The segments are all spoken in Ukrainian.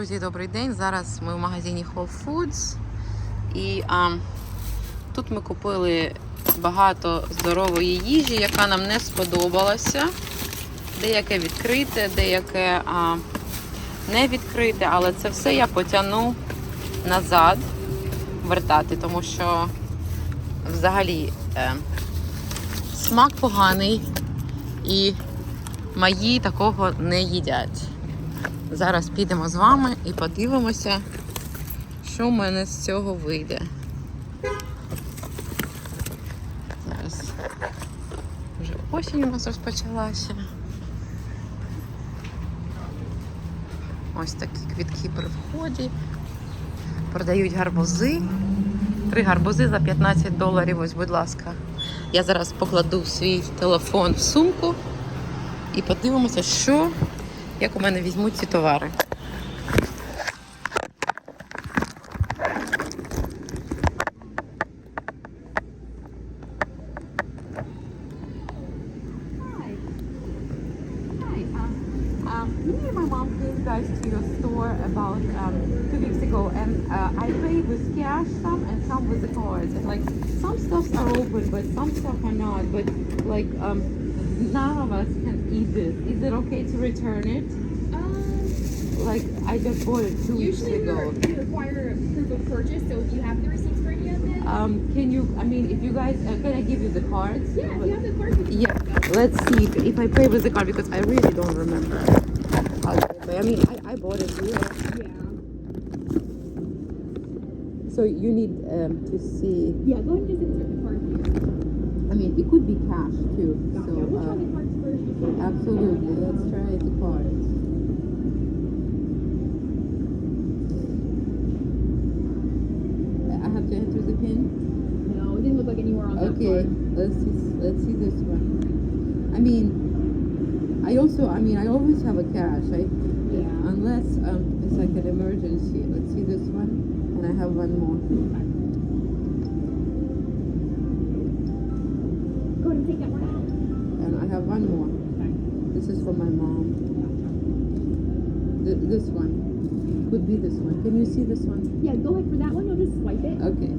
Друзі, добрий день. Зараз ми в магазині Whole Foods. І а, тут ми купили багато здорової їжі, яка нам не сподобалася. Деяке відкрите, деяке а, не відкрите, але це все я потягну назад вертати, тому що взагалі е, смак поганий і мої такого не їдять. Зараз підемо з вами і подивимося, що в мене з цього вийде. Зараз вже осінь у нас розпочалася. Ось такі квітки при вході. Продають гарбузи. Три гарбузи за 15 доларів. Ось, будь ласка. Я зараз покладу свій телефон в сумку і подивимося, що як у мене візьмуть ці товари. Um, um, uh, some stuffs are open, but some stuff are not. But like um, none of us can eat this. Is it okay to return it? Um, Like I just bought it two weeks usually we ago. we require a proof of purchase, so if you have the receipts for any of it, Um, can you? I mean, if you guys, uh, can I give you the cards? yeah, if you have the card, you can Yeah, let's see if, if I pay with the card because I really don't remember. how to pay. I mean, I, I bought it here. Yeah. So you need um, to see. Yeah, go ahead and just insert the card here. I mean, it could be cash too. So uh, the cards first. just so- absolutely, let's try the cards. I have to enter the pin. No, it didn't look like anywhere on that Okay, card. let's see. Let's see this one. I mean, I also. I mean, I always have a cash. I Yeah. unless um, it's like an emergency. Let's see this one, and I have one more. Is for my mom. Th- this one could be this one. Can you see this one? Yeah, go ahead for that one. You'll just swipe it. Okay.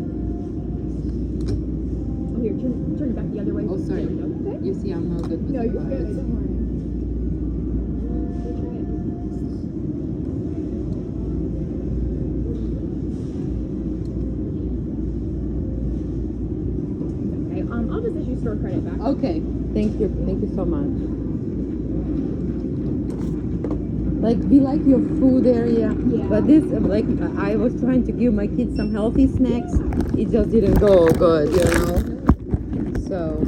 Oh, here, turn, turn it back the other way. Oh, sorry. There we go. Okay. You see, I'm not good with No, you're good. Don't worry. We'll try it. Okay, um, I'll just issue store credit back. Okay. Thank you. Thank you so much. Like, be like your food area. Yeah. But this, like, I was trying to give my kids some healthy snacks. It just didn't go good, you know. So,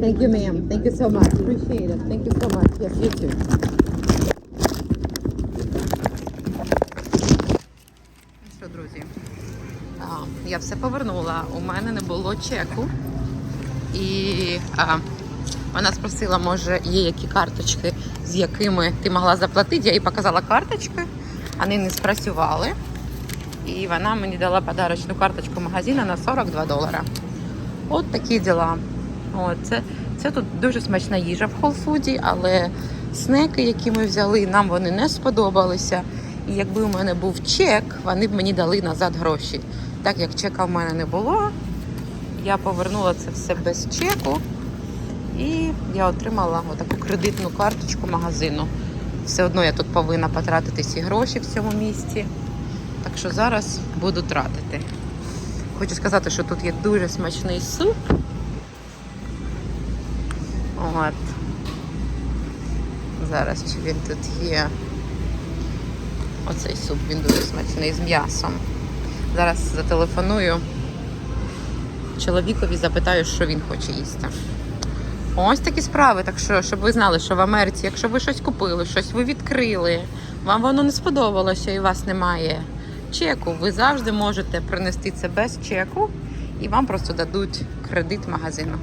Thank you, ma'am. Thank you so much. Appreciate it. Thank you so much. Yes, you too. Що, друзі? Я все повернула. У мене не було чеку. І а, вона спросила, може, є які карточки, з якими ти могла заплатити. Я їй показала карточки, вони не спрацювали. І вона мені дала подарочну карточку магазину на 42 долара. От такі діла. Це, це тут дуже смачна їжа в холфуді, але снеки, які ми взяли, нам вони не сподобалися. І якби у мене був чек, вони б мені дали назад гроші. Так як чека в мене не було, я повернула це все без чеку. І я отримала таку кредитну карточку магазину. Все одно я тут повинна потратити ці гроші в цьому місці. Так що зараз буду тратити. Хочу сказати, що тут є дуже смачний суп. От. Зараз чи він тут є. Оцей суп він дуже смачний з м'ясом. Зараз зателефоную чоловікові, запитаю, що він хоче їсти. Ось такі справи. Так що, щоб ви знали, що в Америці, якщо ви щось купили, щось ви відкрили, вам воно не сподобалося і у вас немає чеку, ви завжди можете принести це без чеку і вам просто дадуть кредит магазину.